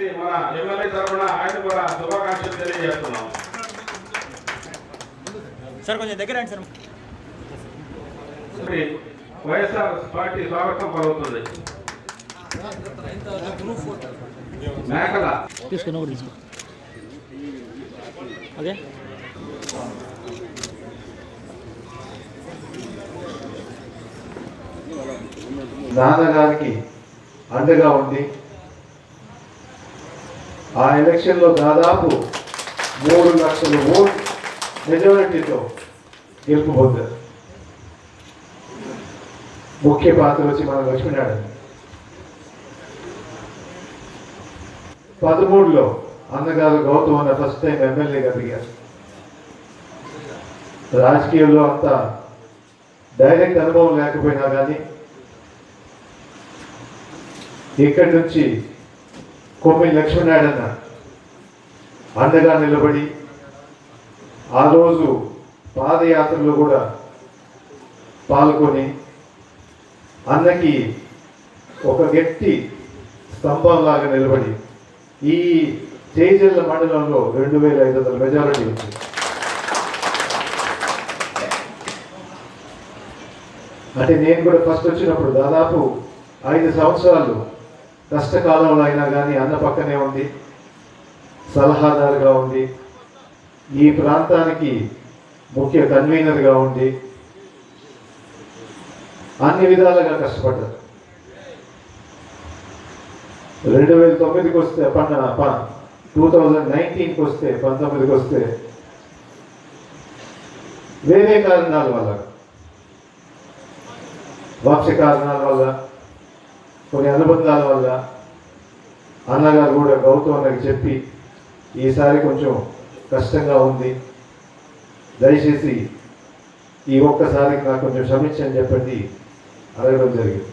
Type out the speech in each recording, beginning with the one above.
చేసి మన ఎమ్మెల్యే తరఫున ఆయన కూడా శుభాకాంక్షలు తెలియజేస్తున్నాం. సార్ కొంచెం దగ్గర సార్. వైఎస్ఆర్ పార్టీ స్వాగతం పలుకుతుంది. మేకల. తీసుకుని అదే నాన్నగారికి అండగా ఉంది ఆ ఎలక్షన్లో దాదాపు మూడు లక్షల ఓట్ మెజారిటీతో గెలుపుబోతారు ముఖ్య పాత్ర వచ్చి మన లక్ష్మీనారాయణ పదమూడులో అన్నగారు గౌతమ్ అన్న ఫస్ట్ టైం ఎమ్మెల్యేగా దిగారు. రాజకీయాల్లో అంత డైరెక్ట్ అనుభవం లేకపోయినా కానీ ఇక్కడి నుంచి కొమ్మి లక్ష్మీనారాయణ అండగా నిలబడి ఆ రోజు పాదయాత్రలో కూడా పాల్గొని అన్నకి ఒక గట్టి స్తంభంలాగా నిలబడి ఈ చేజల్ల మండలంలో రెండు వేల ఐదు వందల మెజారిటీ వచ్చింది అంటే నేను కూడా ఫస్ట్ వచ్చినప్పుడు దాదాపు ఐదు సంవత్సరాలు కష్టకాలంలో అయినా కానీ అన్న పక్కనే ఉంది సలహాదారుగా ఉంది ఈ ప్రాంతానికి ముఖ్య కన్వీనర్గా ఉండి అన్ని విధాలుగా కష్టపడ్డారు. రెండు వేల తొమ్మిదికి వస్తే పన్న టూ థౌజండ్ నైన్టీన్కి వస్తే పంతొమ్మిదికి వస్తే వేరే కారణాల వల్ల వంశ కారణాల వల్ల కొన్ని అనుబంధాల వల్ల అన్నగారు కూడా గౌతమ్ అన్నకి చెప్పి ఈసారి కొంచెం కష్టంగా ఉంది. దయచేసి ఈ ఒక్కసారికి నాకు కొంచెం క్షమించని చెప్పండి అడగడం జరిగింది.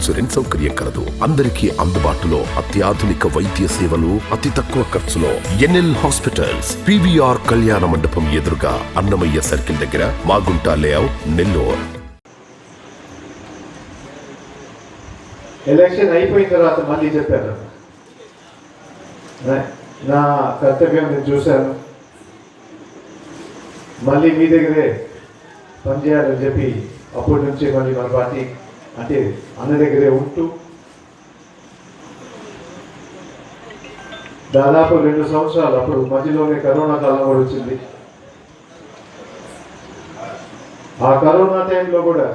ఇన్సూరెన్స్ సౌకర్యం కలదు. అందరికీ అందుబాటులో అత్యాధునిక వైద్య సేవలు అతి తక్కువ ఖర్చులో ఎన్ఎల్ హాస్పిటల్స్ పివిఆర్ కళ్యాణ మండపం ఎదురుగా అన్నమయ్య సర్కిల్ దగ్గర మాగుంట లేఅవుట్ నెల్లూరు. ఎలక్షన్ అయిపోయిన తర్వాత మళ్ళీ చెప్పారు నా- నా కర్తవ్యం నేను చూశాను. మళ్ళీ మీ దగ్గరే పనిచేయాలని చెప్పి అప్పటి నుంచి మళ్ళీ మన పార్టీ అంటే అన్న దగ్గరే ఉంటూ దాదాపు రెండు సంవత్సరాలు అప్పుడు మధ్యలోనే కరోనా కాలం కూడా వచ్చింది. ఆ కరోనా టైంలో కూడా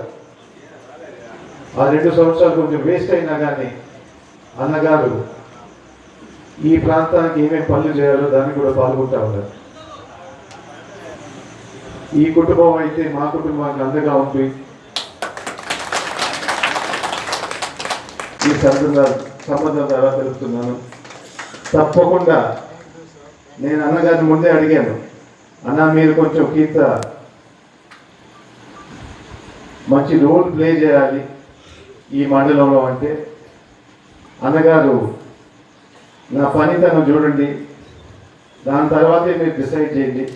ఆ రెండు సంవత్సరాలు కొంచెం వేస్ట్ అయినా కానీ అన్నగారు ఈ ప్రాంతానికి ఏమేమి పనులు చేయాలో దాన్ని కూడా పాల్గొంటా ఉన్నారు. ఈ కుటుంబం అయితే మా కుటుంబానికి అండగా ఉంటుంది ఈ సంబంధం సంబంధం ద్వారా తెలుపుతున్నాను. తప్పకుండా నేను అన్నగారిని ముందే అడిగాను. అన్న మీరు కొంచెం గీత మంచి రోల్ ప్లే చేయాలి ఈ మండలంలో అంటే. అన్నగారు నా పనితనం చూడండి. దాని తర్వాతే మీరు డిసైడ్ చేయండి.